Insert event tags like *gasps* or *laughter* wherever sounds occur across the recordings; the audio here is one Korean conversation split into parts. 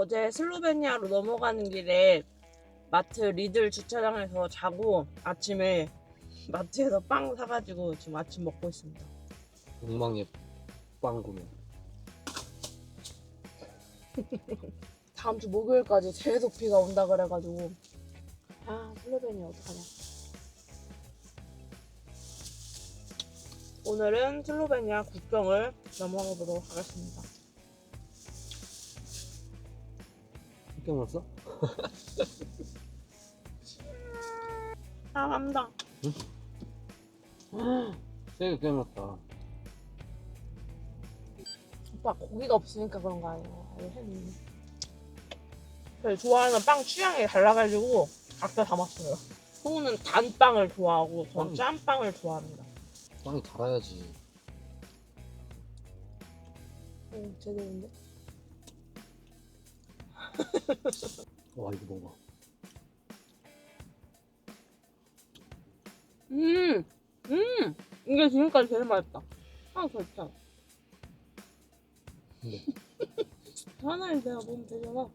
어제 슬로베니아로 넘어가는 길에 마트 리들 주차장에서 자고 아침에 마트에서 빵 사가지고 지금 아침 먹고 있습니다. 엉망의 빵 구매. *laughs* 다음 주 목요일까지 계속 비가 온다 그래가지고 아 슬로베니아 어떡하냐. 오늘은 슬로베니아 국경을 넘어가 보도록 하겠습니다. 흑경 왔어? 사랑합니다. 세게 깨물었다. 오빠 고기가 없으니까 그런 거 햄. 저희 좋아하는 빵 취향이 달라가지고 각자 담았어요. 송우는 단빵을 좋아하고 전 빵. 짠빵을 좋아합니다. 빵이 달아야지. 오 제대로인데? *laughs* 와 이거 먹어봐. 음, 음, 이게 지금까지 제일 맛있다. 더 있잖아. 근데 하나를 내가 먹으면 되잖아.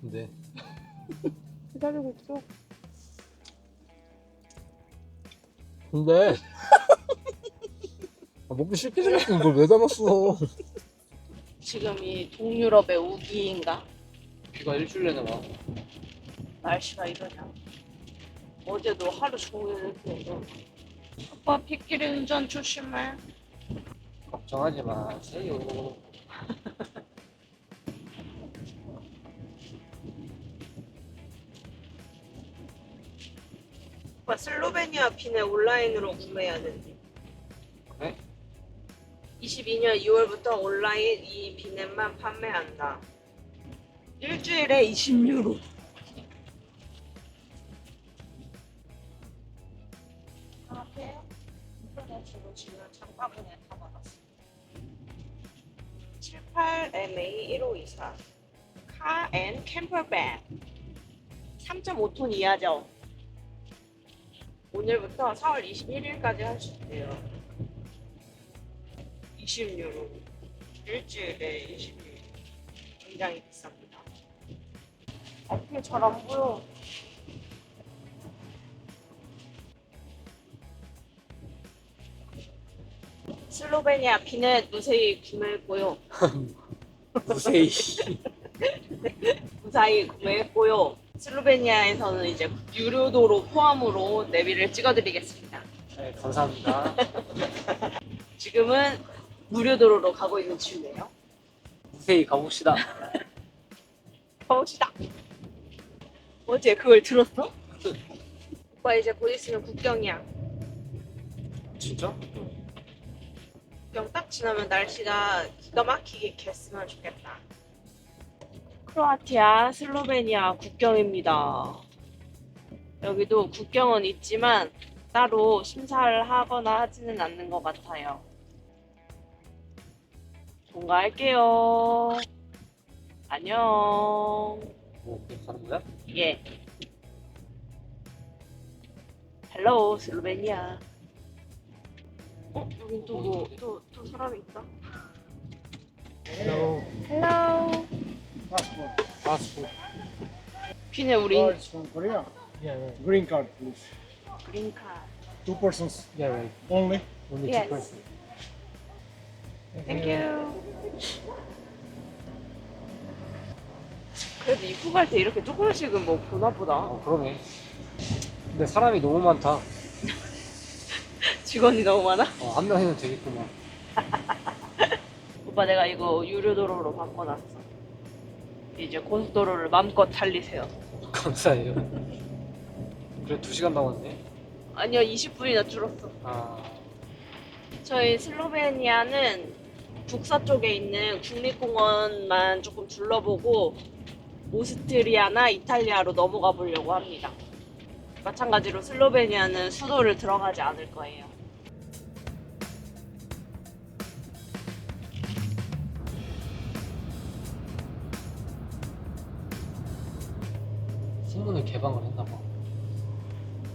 근데 *laughs* 기다리고 있어. 근데 *laughs* 아, 먹기 싫게 생겼어. 이걸 왜 담았어? 지금 이 동유럽의 우기인가? 비가 일주일 내내 와. 날씨가 이러냐. 어제도 하루 종일 이렇게 해서. 오빠 빗길에 운전 조심해. 걱정하지 마세요. *laughs* 오빠 슬로베니아 빈에 온라인으로 구매해야 된대. 그래? 22년 2월부터 온라인 이 비넷만 판매한다. 일주일에 20유로. 이렇게 인터넷으로 지금 장바구니에 담아놨어. 78MA1524 카 앤 캠퍼백 3.5톤 이하죠. 오늘부터 4월 21일까지 할 수 있대요. 20유로. 일주일에 20유로. 굉장히 비쌉 앞이 잘안 보여. 슬로베니아 비넷 무세히 구매했고요. *laughs* 무세히. *laughs* 무사히 구매했고요. 슬로베니아에서는 이제 유료도로 포함으로 내비를 찍어드리겠습니다. 네 감사합니다. *laughs* 지금은 무료도로로 가고 있는 중이에요. 무세히 가봅시다. 가봅시다. 어제 그걸 들었어? *laughs* 오빠 이제 곧 있으면 국경이야. 진짜? 국경 딱 지나면 날씨가 기가 막히게 겠으면 좋겠다. 크로아티아, 슬로베니아 국경입니다. 여기도 국경은 있지만 따로 심사를 하거나 하지는 않는 것 같아요. 통과할게요. 안녕. 뭐 계속 가는 거야? 예. 헬로 슬로베니아. 어 여긴 또 뭐 또 또 사람이 있다. 헬로. 헬로. Passport. 파스포. 피네 우리 Oh, it's from Korea. Yeah, yeah. Green card, please. 그린카. Two persons Yeah, right. only. Only Yes. two person. 땡 그래도 입고 갈 때 이렇게 조금씩은 뭐 보나 보다. 어 그러네. 근데 사람이 너무 많다. *laughs* 직원이 너무 많아. 어, 한 명이면 되겠구만. *laughs* 오빠 내가 이거 유료도로로 바꿔놨어. 이제 고속도로를 마음껏 달리세요. *laughs* 감사해요. 그래 두 시간 남았네. 아니요 20분이나 줄었어. 아 저희 슬로베니아는 북서 쪽에 있는 국립공원만 조금 둘러보고 오스트리아나 이탈리아로 넘어가 보려고 합니다. 마찬가지로 슬로베니아는 수도를 들어가지 않을 거예요. 신문을 개방을 했나 봐.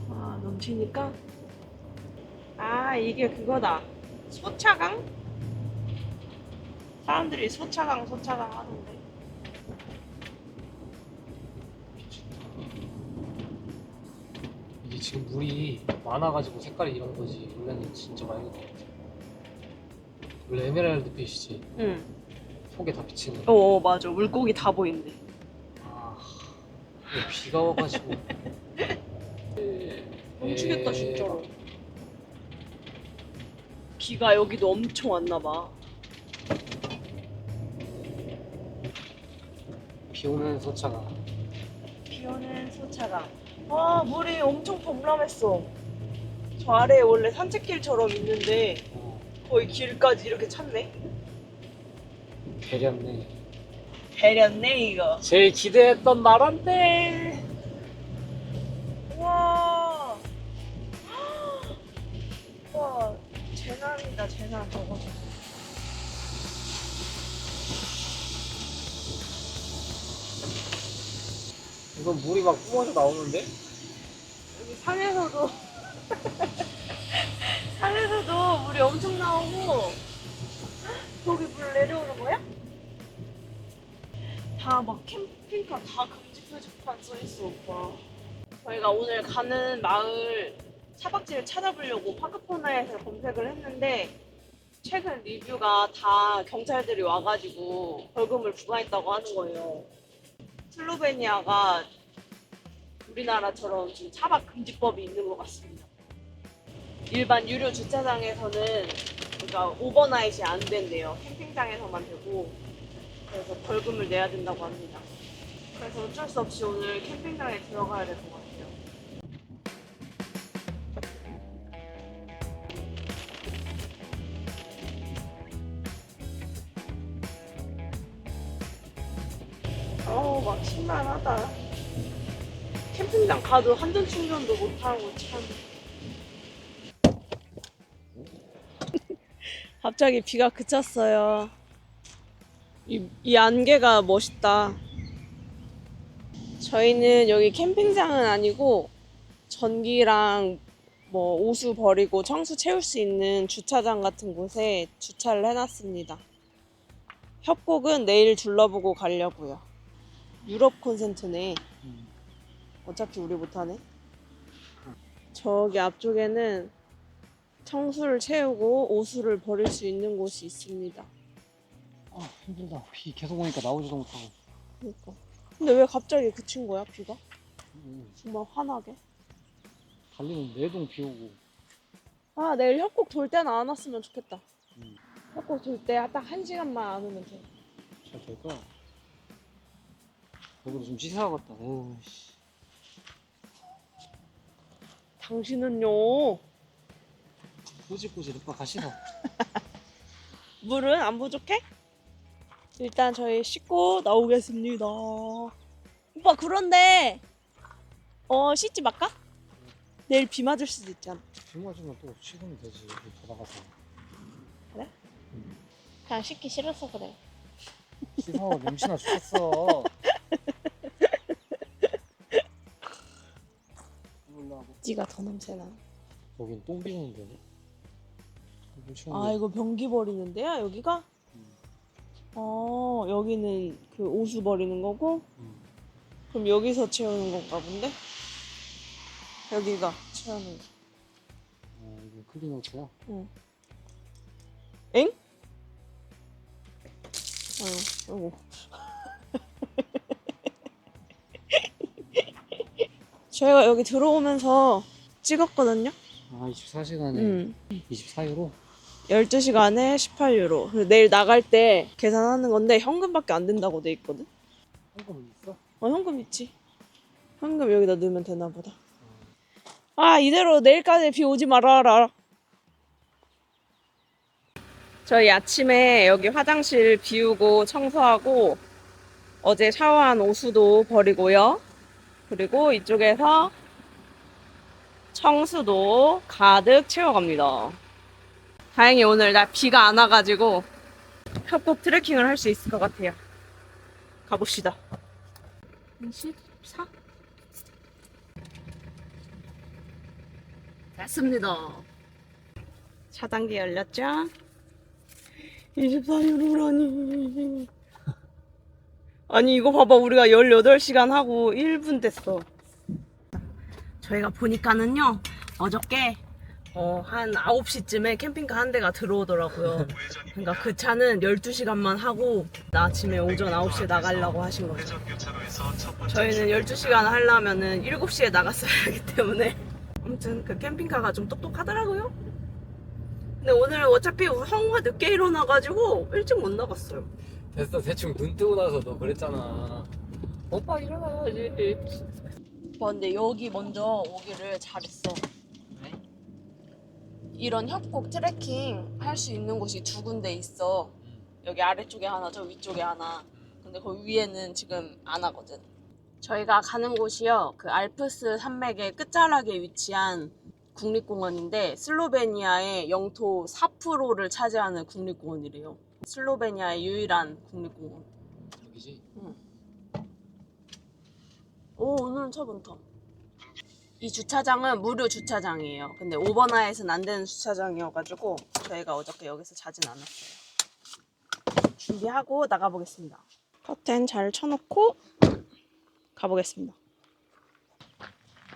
아 넘치니까 아 이게 그거다 소차강 사람들이 소차강 소차강 하는데 지금 물이 많아가지고 색깔이 이런 거지 원래는 진짜 맑은 것 같아 원래 에메랄드 빛이지 응. 속에 다 비치는 어, 어 맞아. 물고기 다 보인대. 아 이거 비가 와가지고 *laughs* 멈추겠다 에, 진짜로. 비가 여기도 엄청 왔나 봐. 비 오는 소차가 비 오는 소차가. 아 물이 엄청 범람했어. 저 아래에 원래 산책길처럼 있는데 어, 거의 길까지 이렇게 찼네. 배렸네 배렸네 이거. 제일 기대했던 나란데 나오는데? 여기 산에서도 *laughs* 산에서도 물이 엄청 나오고 저기 물 내려오는 거야? 다 막 캠핑카 다 금지 표지판 써있어 오빠 저희가 오늘 가는 마을 차박지를 찾아보려고 파크포나에서 검색을 했는데 최근 리뷰가 다 경찰들이 와가지고 벌금을 부과했다고 하는 거예요 슬로베니아가 우리나라처럼 지금 차박 금지법이 있는 것 같습니다. 일반 유료 주차장에서는 그러니까 오버나잇이 안 된대요. 캠핑장에서만 되고 그래서 벌금을 내야 된다고 합니다. 그래서 어쩔 수 없이 오늘 캠핑장에 들어가야 될 것 같아요. 어우 막 심란하다. 캠핑장 가도 한전 충전도 못하고 참. *laughs* 갑자기 비가 그쳤어요. 이, 이 안개가 멋있다. 저희는 여기 캠핑장은 아니고 전기랑 뭐 오수 버리고 청수 채울 수 있는 주차장 같은 곳에 주차를 해놨습니다. 협곡은 내일 둘러보고 가려고요. 유럽 콘센트네. 어차피 우리 못하네. 저기 앞쪽에는 청수를 채우고 오수를 버릴 수 있는 곳이 있습니다. 아 힘들다 비 계속 오니까 나오지도 못하고 그러니까. 근데 왜 갑자기 그친 거야 비가? 음, 정말 화나게. 달리는 내동 비 오고 아 내일 협곡 돌 때는 안 왔으면 좋겠다. 음. 협곡 돌 때 딱 한 시간만 안 오면 돼. 잘 될까? 여기도 좀 씻어야겠다 에휴 씨. 당신은요 꾸질꾸질 오빠 가시나 *laughs* 물은 안 부족해? 일단 저희 씻고 나오겠습니다. 오빠 그런데 어 씻지 말까? 내일 비 맞을 수도 있잖아. 비 맞으면 또 씻으면 되지 여기 돌아가서 그냥 씻기 싫어서 그래. 씻어 *laughs* 냄새나 죽겠어 네가 더 냄새나. 여긴 똥 비우는 데네 아 데. 이거 변기 버리는 데야 여기가? 음. 어 여기는 그 오수 버리는 거고 음. 그럼 여기서 채우는 건가 본데? 여기가 채우는 거. 아 이거 클리너트야? 엥? 아유, 아이고. 저희가 여기 들어오면서 찍었거든요. 아 24시간에 음. 24유로? 12시간에 18유로. 그래서 내일 나갈 때 계산하는 건데 현금밖에 안 된다고 돼 있거든. 현금 있어? 어, 현금 있지. 현금 여기다 넣으면 되나 보다. 아, 이대로 내일까지 비 오지 말아라. 저희 아침에 여기 화장실 비우고 청소하고 어제 샤워한 오수도 버리고요. 그리고 이쪽에서 청수도 가득 채워갑니다. 다행히 오늘 날 비가 안 와가지고 협곡 트레킹을 할 수 있을 것 같아요. 가봅시다. 24? 됐습니다. 차단기 열렸죠? 24유로라니. 아니, 이거 봐봐. 우리가 18시간 하고 1분 됐어. 저희가 보니까는요 어저께 어, 한 9시쯤에 캠핑카 한 대가 들어오더라고요. 그러니까 그 차는 12시간만 하고 나 아침에 오전 9시에 나가려고 하신 거죠. 저희는 12시간 하려면은 7시에 나갔어야 하기 때문에 아무튼 그 캠핑카가 좀 똑똑하더라고요. 근데 오늘 어차피 성우가 늦게 일어나가지고 일찍 못 나갔어요. 됐어 대충 눈 뜨고 나서 너 그랬잖아 오빠 일어나야지 오빠 근데 여기 먼저 오기를 잘했어. 이런 협곡 트레킹 할 수 있는 곳이 두 군데 있어. 여기 아래쪽에 하나, 저 위쪽에 하나. 근데 거기 위에는 지금 안 하거든. 저희가 가는 곳이요. 그 알프스 산맥의 끝자락에 위치한 국립공원인데 슬로베니아의 영토 4%를 차지하는 국립공원이래요. 슬로베니아의 유일한 국립공원. 여기지 오 오늘은 차 많다. 이 주차장은 무료 주차장이에요. 근데 오버나잇은 안 되는 주차장이어가지고 저희가 어저께 여기서 자진 않았어요. 준비하고 나가보겠습니다. 커튼 잘 쳐놓고 가보겠습니다.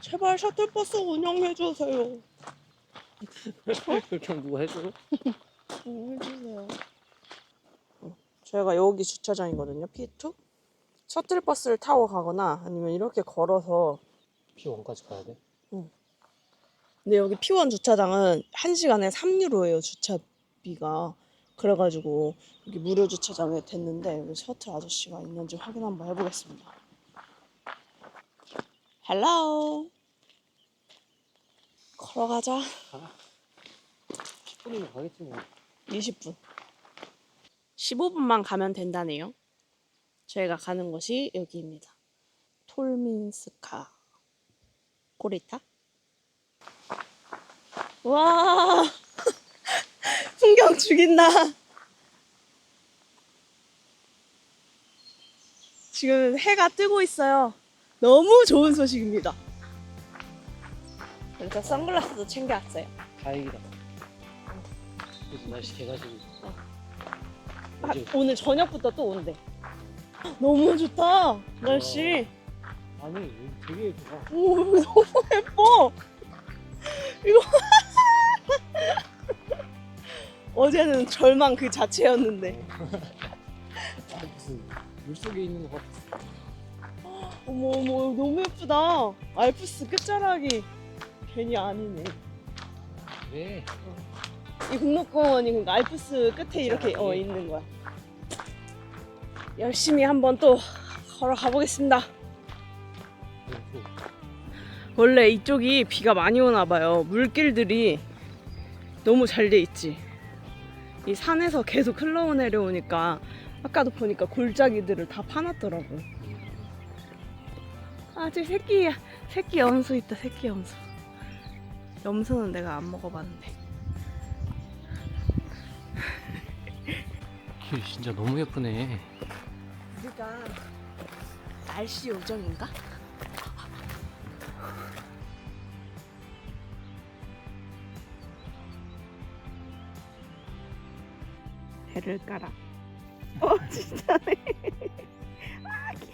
제발 셔틀버스 운영해주세요. *laughs* 그렇게 누가 해줘? *laughs* 해주세요. 저희가 여기 주차장이거든요. P2. 셔틀버스를 타고 가거나 아니면 이렇게 걸어서 P1까지 가야 돼? 근데 여기 P1 주차장은 1시간에 3유로예요, 주차비가. 그래가지고 여기 무료 주차장에 됐는데 여기 셔틀 아저씨가 있는지 확인 한번 해보겠습니다. 헬로 걸어가자. 10분이면 가겠지 뭐 20분. 15분만 가면 된다네요. 저희가 가는 곳이 여기입니다. 톨민스카. 고리타? 와! *laughs* 풍경 죽인다. 지금 해가 뜨고 있어요. 너무 좋은 소식입니다. 그래서 선글라스도 챙겨왔어요. 다행이다 그래서 날씨 개가지고 아, 오늘 저녁부터 또 온대. 너무 좋다, 날씨. 아니 여기 되게 예쁘다 오, 너무 예뻐. 이거. *laughs* 어제는 절망 그 자체였는데. 아, 무슨 물 속에 있는 것 같아 어머, 어머, 너무 예쁘다. 알프스 끝자락이 괜히 아니네. 그래 이 국립공원이 그러니까 알프스 끝에 이렇게 어, 있는 거야. 열심히 한번 또 걸어가 보겠습니다. 원래 이쪽이 비가 많이 오나 봐요. 물길들이 너무 잘 돼 있지. 이 산에서 계속 흘러 내려오니까 아까도 보니까 골짜기들을 다 파놨더라고. 아, 저 새끼 새끼 염소 있다. 새끼 염소. 염소는 내가 안 먹어봤는데. 길 진짜 너무 예쁘네 우리가 날씨 요정인가? 배를 깔아. 어, 진짜네. *laughs* 아, 귀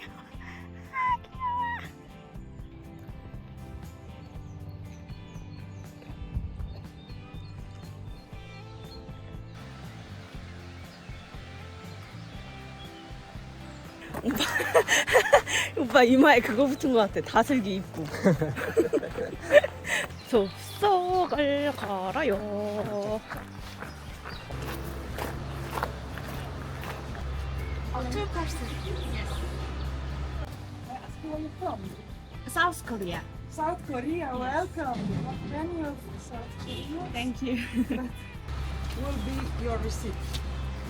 오빠 이마에 그거 붙은 것 같아. 다슬기 입고. 숲속을 걸어요. Two person. Where you from? South Korea. South Korea, welcome. Venue of South Korea Thank you. will be your receipt.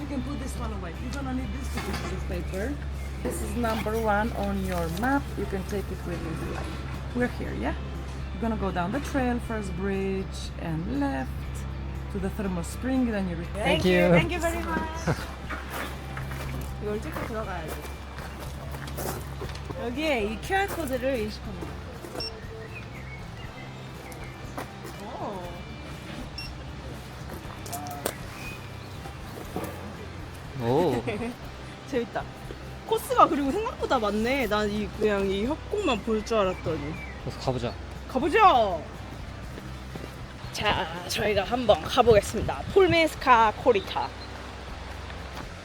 You can put this one away. You're gonna need this two pieces of paper. This is number one on your map. You can take it with you if you like. We're here, yeah? You're gonna go down the trail, first bridge and left to the thermal spring, then you return. Thank you. Thank you very much. *laughs* 이걸 찍고 들어가야지. 여기에 이 QR 코드를 인식합니다. 오. 오 재밌다. 코스가 그리고 생각보다 많네. 난 이 그냥 이 협곡만 볼 줄 알았더니. 그래서 가보자 가보죠. 자, 저희가 한번 가보겠습니다. 폴메스카 코리타.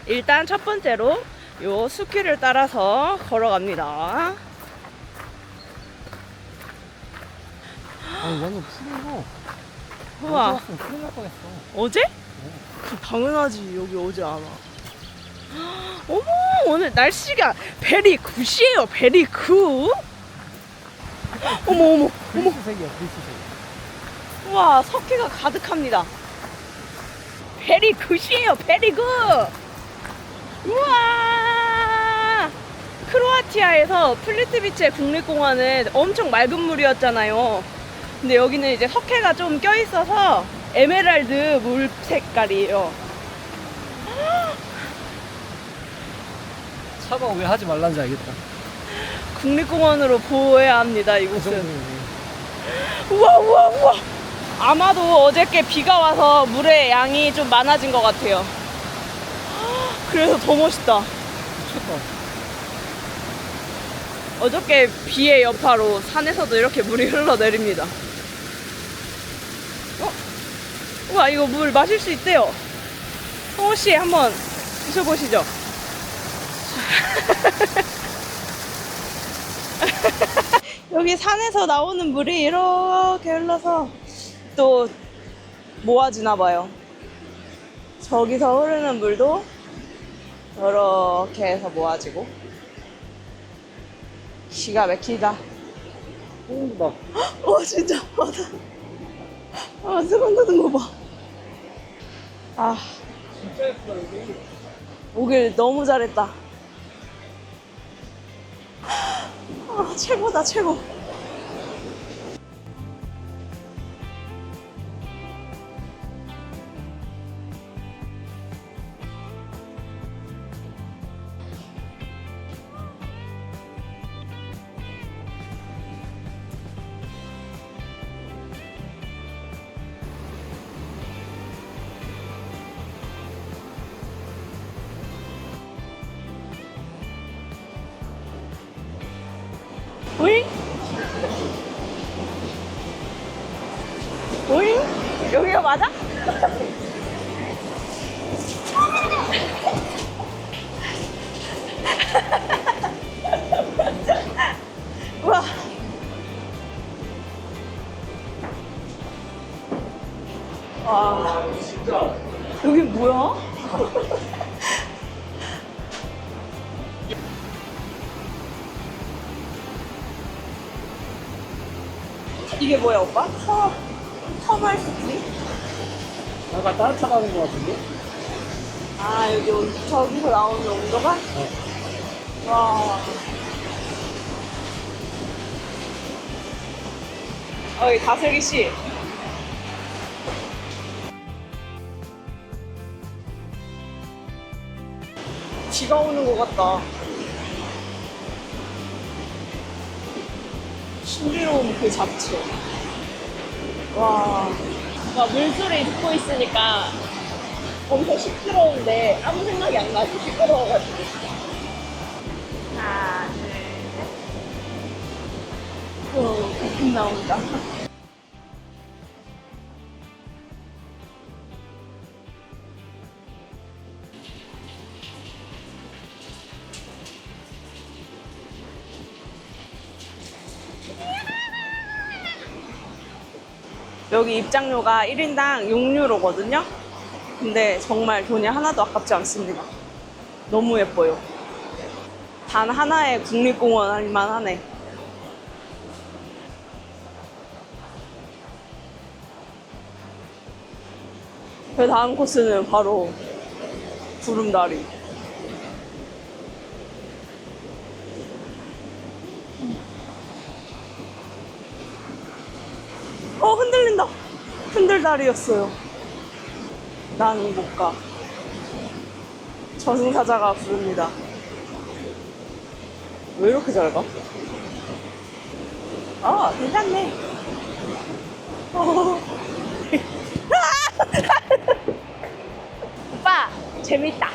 일단 첫 번째로 요 숲길을 따라서 걸어갑니다. 아니 완전 푸르고 우와, 왔으면 큰일 날 뻔했어 어제? 당연하지, 여기 어제 안 와. 어머, 오늘 날씨가 베리 굿이에요, 베리 굿. 어머, 어머, 글씨색이야 글씨색 우와, 석회가 가득합니다. 베리 굿이에요, 베리 굿. 우와. 크로아티아에서 플리트비체 국립공원은 엄청 맑은 물이었잖아요. 근데 여기는 이제 석회가 좀 껴있어서 에메랄드 물 색깔이에요. 차가 왜 하지 말란지 알겠다 국립공원으로 보호해야 합니다, 그 이곳은. 우와, 우와, 우와. 아마도 어저께 비가 와서 물의 양이 좀 많아진 것 같아요. 그래서 더 멋있다. 미쳤다 어저께 비의 여파로 산에서도 이렇게 물이 흘러내립니다. 어? 우와, 이거 물 마실 수 있대요. 성호 씨, 한번 드셔보시죠. *laughs* 여기 산에서 나오는 물이 이렇게 흘러서 또 모아지나 봐요. 저기서 흐르는 물도 이렇게 해서 모아지고. 기가 막히다. 소름돋아 *gasps* 어 진짜 바다. 아 수건 걷는 거 봐. 아 진짜 예쁘다 여기 오길 너무 잘했다. 아 최고다 최고. 오잉? 오잉? 여기가 맞아? *laughs* 우와. 와. 여기 뭐야? 거 같은데? 아, 여기 온- 저기서 나오는 온도가? 어. 와. 어이, 다슬기 씨. 비가 오는 것 같다. 신비로운 그 자체. 와. 뭔가 물소리 듣고 있으니까 엄청 시끄러운데 아무 생각이 안 나지 시끄러워가지고. 하나 둘셋 오 거품 나온다. 여기 입장료가 1인당 6유로거든요 근데 정말 돈이 하나도 아깝지 않습니다. 너무 예뻐요. 단 하나의 국립공원 할만 하네. 그 다음 코스는 바로 구름다리. 어, 흔들린다. 흔들다리였어요. 나는 못 가. 저승사자가 부릅니다. 왜 이렇게 잘 가? 아, 괜찮네. 어. *laughs* 오빠, 재밌다.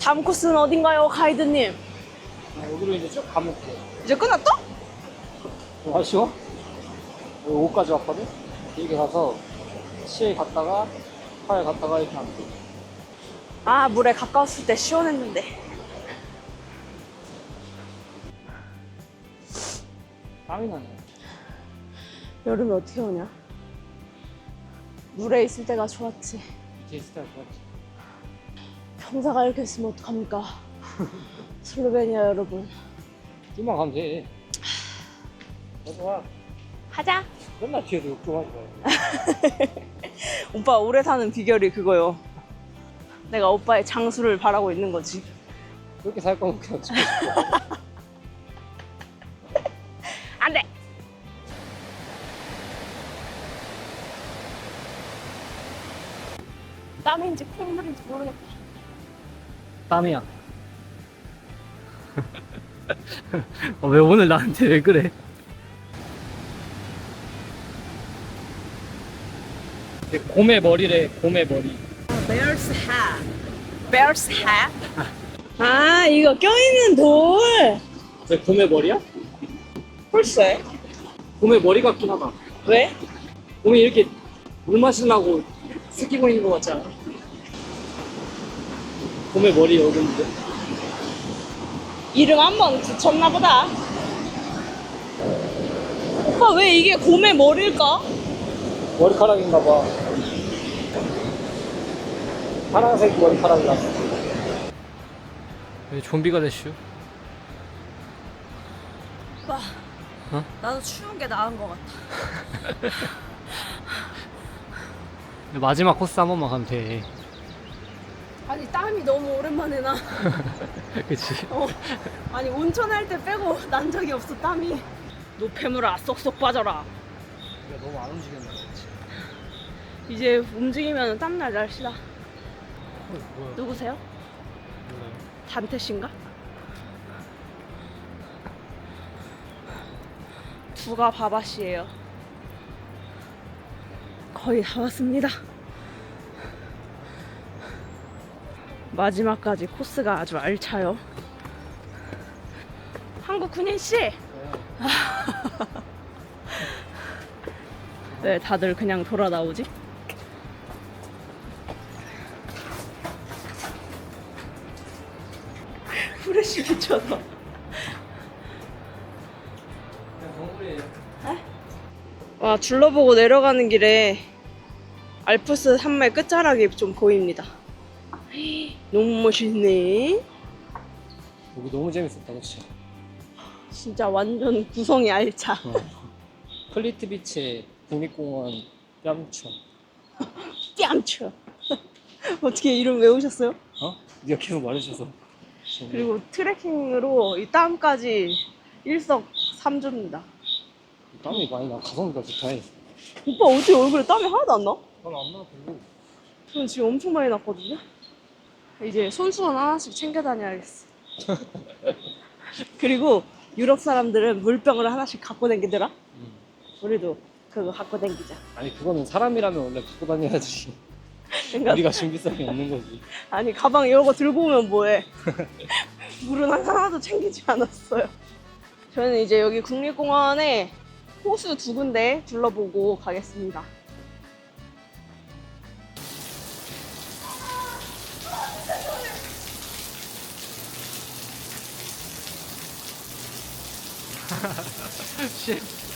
다음 코스는 어딘가요, 가이드님? 아, 여기로 이제 쭉 가면 돼. 이제 끝났어? 어, 아쉬워? 여기 5까지 왔거든? 이렇게 가서 7 갔다가 8 갔다가 이렇게 하면 돼. 아 물에 가까웠을 때 시원했는데 땀이 나네. 여름에 어떻게 오냐 물에 있을 때가 좋았지 밑에 있을 때가 좋았지. 평사가 이렇게 있으면 어떡합니까 *laughs* 슬로베니아 여러분 좀만 가면 돼. 와. 하자 맨날 뒤에서 욕좀 하지 마. 오빠 오래 사는 비결이 그거요 내가 오빠의 장수를 바라고 있는 거지 그렇게 살 거면 그냥 죽고 싶어. *laughs* 안돼 땀인지 콧물인지 모르겠다 땀이야. *laughs* 어, 왜 오늘 나한테 왜 그래? 곰의 머리래, 곰의 머리. Bear's hat. Bear's hat. 아 이거 껴있는 돌. 왜 곰의 머리야? 글쎄. 곰의 머리 같긴 하다. 왜? 곰이 이렇게 물 마시려고 스키고 있는 것 같지 않아? 곰의 머리 있는데? 이름 한 번 붙였나 보다. 오빠 왜 이게 곰의 머리일까? 머리카락인가 봐. 파란색 머리카락이라. 왜 좀비가 됐슈? 오빠. 어? 나도 추운 게 나은 것 같아. 마지막 코스 한 번만 가면 돼. 아니 땀이 너무 오랜만에 나. *laughs* 그치? 어. 아니 온천 할 때 빼고 난 적이 없어 땀이. 노폐물 아 쏙쏙 빠져라. 우리가 너무 안 움직였나? 이제 움직이면 땀날 날씨다. 어, 뭐야? 누구세요? 단태 씨인가? 두가 바바 씨예요. 거의 다 왔습니다. 마지막까지 코스가 아주 알차요. 한국 군인 씨. 왜 다들 그냥 돌아 나오지? 그냥 동물이에요. 와 둘러보고 내려가는 길에 알프스 산맥 끝자락이 좀 보입니다. 너무 멋있네. 여기 너무 재밌었다, 그치? 진짜 완전 구성이 알차. 어. 클리트 비치 국립공원 뺨쳐. *laughs* 뺨쳐. *laughs* 어떻게 이름 외우셨어요? 어? 네가 계속 말해줘서. 그리고 트레킹으로 이 땀까지 일석삼조입니다. 땀이 많이 나. 가성비가 좋다. 해. 오빠 어떻게 얼굴에 땀이 하나도 안 나? 난안 나, 별로. 저는 지금 엄청 많이 났거든요. 이제 손수건 하나씩 챙겨 다녀야겠어. *laughs* 그리고 유럽 사람들은 물병을 하나씩 갖고 다니더라. 음. 우리도 그거 갖고 다니자. 아니, 그거는 사람이라면 원래 갖고 다녀야지. 그러니까 우리가 준비성이 없는 거지. *laughs* 아니 가방 이런 거 들고 오면 뭐해? *laughs* 물은 하나도 챙기지 않았어요. 저는 이제 여기 국립공원에 호수 두 군데 둘러보고 가겠습니다. *laughs*